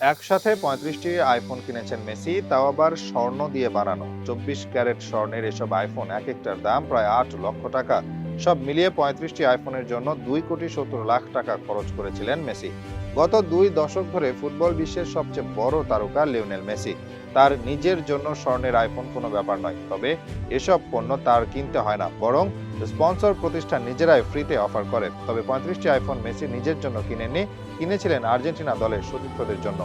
একসাথে পঁয়ত্রিশটি আইফোন কিনেছেন মেসি, তাও আবার স্বর্ণ দিয়ে বানানো। চব্বিশ ক্যারেট স্বর্ণের এসব আইফোন এক একটার দাম প্রায় আট লক্ষ টাকা। সব মিলিয়ে পঁয়ত্রিশটি আইফোনের জন্য দুই কোটি সত্তর লাখ টাকা খরচ করেছিলেন মেসি। গত দুই দশক ধরে ফুটবল বিশ্বের সবচেয়ে বড় তারকা লিওনেল মেসি। তার নিজের জন্য স্বর্ণের আইফোন কোনো ব্যাপার নয়। তবে এসব পণ্য তার কিনতে হয় না, বরং স্পন্সর প্রতিষ্ঠান নিজেরাই ফ্রিতে অফার করে তবে পঁয়ত্রিশটি আইফোন মেসি নিজের জন্য কিনেননি, কিনেছিলেন আর্জেন্টিনা দলের সতীর্থদের জন্য।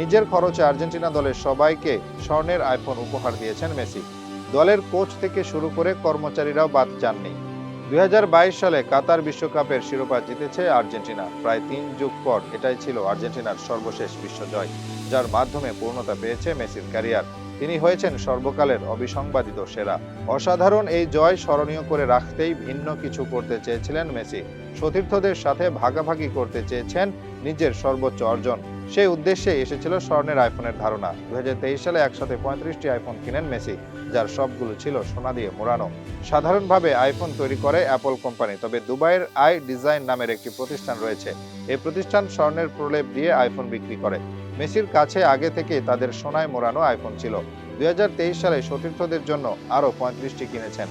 নিজের খরচে আর্জেন্টিনা দলের সবাইকে স্বর্ণের আইফোন উপহার দিয়েছেন মেসি। দলের কোচ থেকে শুরু করে কর্মচারীরাও বাদ যাননি। দুই হাজার বাইশ সালে কাতার বিশ্বকাপের শিরোপা জিতেছে আর্জেন্টিনা। প্রায় তিন যুগ পর এটাই ছিল আর্জেন্টিনার সর্বশেষ বিশ্বজয়, যার মাধ্যমে পূর্ণতা পেয়েছে মেসির ক্যারিয়ার। তিনি হয়েছেন সর্বকালের অবিসংবাদিত সেরা। অসাধারণ এই জয় স্মরণীয় করে রাখতেই ভিন্ন কিছু করতে চেয়েছিলেন মেসি। সতীর্থদের সাথে ভাগাভাগি করতে চেয়েছেন নিজের সর্বোচ্চ অর্জন। সেই উদ্দেশ্যে এসেছিল স্বর্ণের আইফোনের ধারণা। দুই হাজার তেইশ সালে একসাথে পঁয়ত্রিশটি আইফোন কিনেন মেসি, যার সবগুলো ছিল সোনা দিয়ে মোড়ানো। সাধারণভাবে আইফোন তৈরি করে অ্যাপল কোম্পানি, তবে দুবাইয়ের আই ডিজাইন নামের একটি প্রতিষ্ঠান রয়েছে। এই প্রতিষ্ঠান স্বর্ণের প্রলেপ দিয়ে আইফোন বিক্রি করে। মেসির কাছে আগে থেকে তাদের সোনায় মোড়ানো আইফোন ছিল। দুই হাজার তেইশ সালে সতীর্থদের জন্য আরও পঁয়ত্রিশটি কিনেছেন।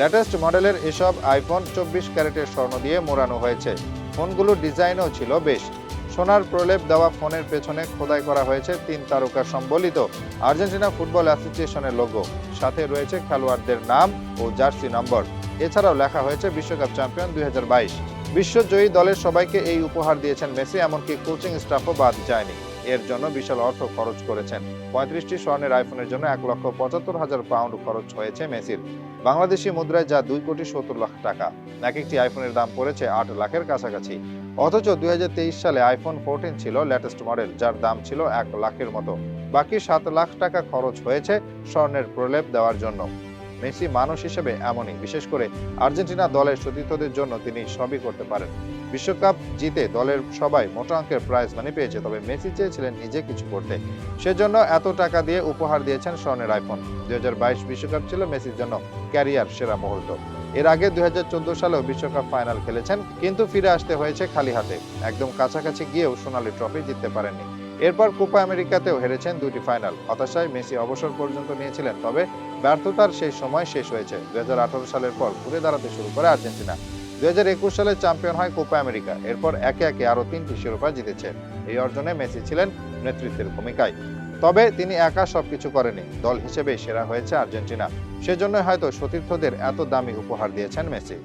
লেটেস্ট মডেলের এসব আইফোন চব্বিশ ক্যারেটের স্বর্ণ দিয়ে মোড়ানো হয়েছে। ফোনগুলোর ডিজাইনও ছিল বেশ। সোনার প্রলেপ দেওয়া ফোনের পেছনে খোদাই করা হয়েছে তিন তারকা সম্বলিত আর্জেন্টিনা ফুটবল অ্যাসোসিয়েশনের লোগো সাথে রয়েছে খেলোয়াড়দের নাম ও জার্সি নম্বর। এছাড়াও লেখা হয়েছে বিশ্বকাপ চ্যাম্পিয়ন দুই বিশ্বজয়ী দলের সবাইকে এই উপহার দিয়েছেন মেসি, এমনকি কোচিং স্টাফও বাদ যায়নি। এর জন্য বিশাল অর্থ খরচ করেছেন। পঁয়ত্রিশটি স্বর্ণের আইফোনের জন্য এক লক্ষ পঁচাত্তর হাজার পাউন্ড খরচ হয়েছে মেসির। বাংলাদেশি মুদ্রায় যা দুই কোটি সত্তর লাখ টাকা, এক একটি আইফোনের দাম পড়েছে আট লাখের কাছাকাছি। অথচ দুই হাজার তেইশ সালে আইফোন ফোরটিন ছিল লেটেস্ট মডেল যার দাম ছিল এক লাখের মতো। বাকি সাত লাখ টাকা খরচ হয়েছে স্বর্ণের প্রলেপ দেওয়ার জন্য। মেসি মানুষ হিসেবে এমনই। বিশেষ করে আর্জেন্টিনা দলের সতীর্থদের জন্য তিনি সবই করতে পারেন। বিশ্বকাপ জিতে দলের সবাই মোটা অঙ্কের প্রাইজ মানি পেয়েছে, তবে মেসি চেয়েছিলেন নিজে কিছু করতে। সেজন্য এত টাকা দিয়ে উপহার দিয়েছেন স্বর্ণের আইফোন দুই বাইশ বিশ্বকাপ ছিল মেসির জন্য ক্যারিয়ার সেরা মুহূর্ত। এর আগে দুই হাজার চোদ্দ সালেও বিশ্বকাপ ফাইনাল খেলেছেন, কিন্তু ফিরে আসতে হয়েছে খালি হাতে। একদম কাছাকাছি গিয়েও সোনালি ট্রফি জিততে পারেননি। এরপর কোপা আমেরিকাতেও হেরেছেন দুটি ফাইনাল। হতাশায় মেসি অবসর পর্যন্ত নিয়েছিলেন, তবে ব্যর্থতার সেই সময় শেষ হয়েছে। দুই হাজার আঠারো সালের পর ঘুরে দাঁড়াতে শুরু করে আর্জেন্টিনা। দুই হাজার একুশ সালে চ্যাম্পিয়ন হয় কোপা আমেরিকা। এরপর একে একে আরও তিনটি শিরোপা জিতেছে। এই অর্জনে মেসি ছিলেন নেতৃত্বের ভূমিকায়। তবে তিনি একা সবকিছু করেনি দল হিসেবে সেরা হয়েছে আর্জেন্টিনা। সেজন্য হয়তো সতীর্থদের এত দামি উপহার দিয়েছেন মেসি।